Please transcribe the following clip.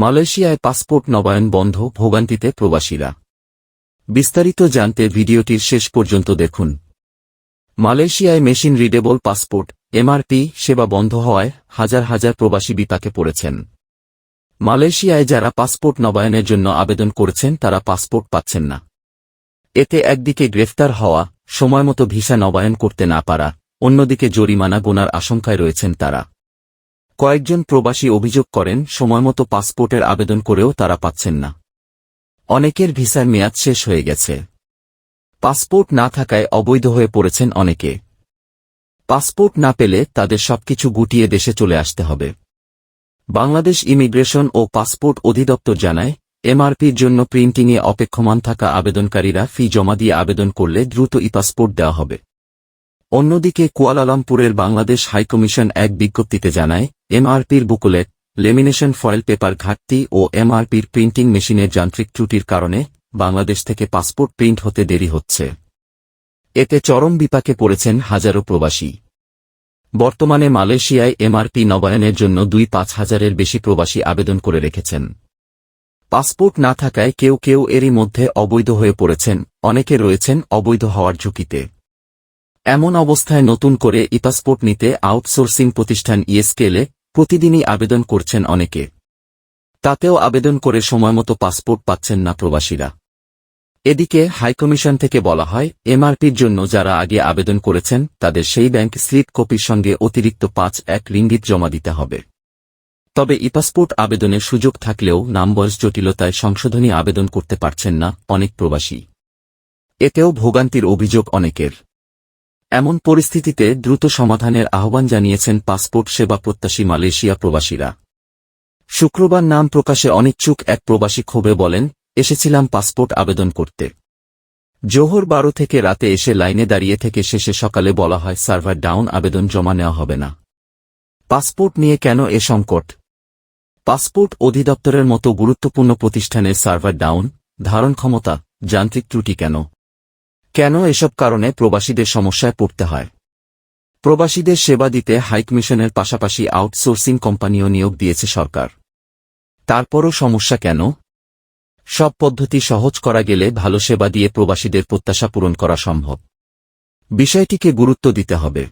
মালয়েশিয়ায় পাসপোর্ট নবায়ন বন্ধ ভোগান্তিতে প্রবাসীরা। বিস্তারিত জানতে ভিডিওটির শেষ পর্যন্ত দেখুন। মালয়েশিয়ায় মেশিন রিডেবল পাসপোর্ট, এমআরপি, সেবা বন্ধ হওয়ায় হাজার হাজার প্রবাসী বিপাকে পড়েছেন। মালয়েশিয়ায় যারা পাসপোর্ট নবায়নের জন্য আবেদন করেছেন, তারা পাসপোর্ট পাচ্ছেন না। এতে একদিকে গ্রেফতার হওয়া, সময়মতো ভিসা নবায়ন করতে না পারা, অন্যদিকে জরিমানা গোনার আশঙ্কায় রয়েছেন তারা। কয়েকজন প্রবাসী অভিযোগ করেন সময়মতো পাসপোর্টের আবেদন করেও তারা পাচ্ছেন না। অনেকের ভিসার মেয়াদ শেষ হয়ে গেছে। পাসপোর্ট না থাকায় অবৈধ হয়ে পড়েছেন অনেকে। পাসপোর্ট না পেলে তাদের সবকিছু গুটিয়ে দেশে চলে আসতে হবে। বাংলাদেশ ইমিগ্রেশন ও পাসপোর্ট অধিদপ্তর জানায়, এমআরপির জন্য প্রিন্টিংয়ে অপেক্ষমান থাকা আবেদনকারীরা ফি জমা দিয়ে আবেদন করলে দ্রুত ই পাসপোর্ট দেওয়া হবে। অন্যদিকে কুয়ালালামপুরের বাংলাদেশ হাইকমিশন এক বিজ্ঞপ্তিতে জানায় এমআরপির বুকলেট লেমিনেশন ফয়েল পেপার ঘাটতি ও এমআরপির প্রিন্টিং মেশিনের যান্ত্রিক ত্রুটির কারণে বাংলাদেশ থেকে পাসপোর্ট প্রিন্ট হতে দেরি হচ্ছে। এতে চরম বিপাকে পড়েছেন হাজারো প্রবাসী। বর্তমানে মালয়েশিয়ায় এমআরপি নবায়নের জন্য দুই পাঁচ হাজারের বেশি প্রবাসী আবেদন করে রেখেছেন। পাসপোর্ট না থাকায় কেউ কেউ এরই মধ্যে অবৈধ হয়ে পড়েছেন, অনেকে রয়েছেন অবৈধ হওয়ার ঝুঁকিতে। এমন অবস্থায় নতুন করে ই পাসপোর্ট নিতে আউটসোর্সিং প্রতিষ্ঠান ইএসকেলে প্রতিদিনই আবেদন করছেন অনেকে। তাতেও আবেদন করে সময়মতো পাসপোর্ট পাচ্ছেন না প্রবাসীরা। এদিকে হাইকমিশন থেকে বলা হয়, এমআরপির জন্য যারা আগে আবেদন করেছেন, তাদের সেই ব্যাংক স্লিপ কপির সঙ্গে অতিরিক্ত পাঁচ এক রিঙ্গিত জমা দিতে হবে। তবে ই পাসপোর্ট আবেদনের সুযোগ থাকলেও নামবয়স জটিলতায় সংশোধনী আবেদন করতে পারছেন না অনেক প্রবাসী। এতেও ভোগান্তির অভিযোগ অনেকের। এমন পরিস্থিতিতে দ্রুত সমাধানের আহ্বান জানিয়েছেন পাসপোর্ট সেবা প্রত্যাশী মালয়েশিয়া প্রবাসীরা। শুক্রবার নাম প্রকাশে অনিচ্ছুক এক প্রবাসী ক্ষোভে বলেন, এসেছিলাম পাসপোর্ট আবেদন করতে। জোহর বারো থেকে রাতে এসে লাইনে দাঁড়িয়ে থেকে শেষে সকালে বলা হয়, সার্ভার ডাউন, আবেদন জমা নেওয়া হবে না। পাসপোর্ট নিয়ে কেন এ সংকট? পাসপোর্ট অধিদপ্তরের মতো গুরুত্বপূর্ণ প্রতিষ্ঠানের সার্ভার ডাউন ধারণ ক্ষমতা যান্ত্রিক ত্রুটি কেন? কেন এসব কারণে প্রবাসীদের সমস্যায় পড়তে হয়? প্রবাসীদের সেবা দিতে হাইকমিশনের পাশাপাশি আউটসোর্সিং কোম্পানিও নিয়োগ দিয়েছে সরকার। তারপরও সমস্যা কেন? সব পদ্ধতি সহজ করা গেলে ভালো সেবা দিয়ে প্রবাসীদের প্রত্যাশা পূরণ করা সম্ভব। বিষয়টিকে গুরুত্ব দিতে হবে।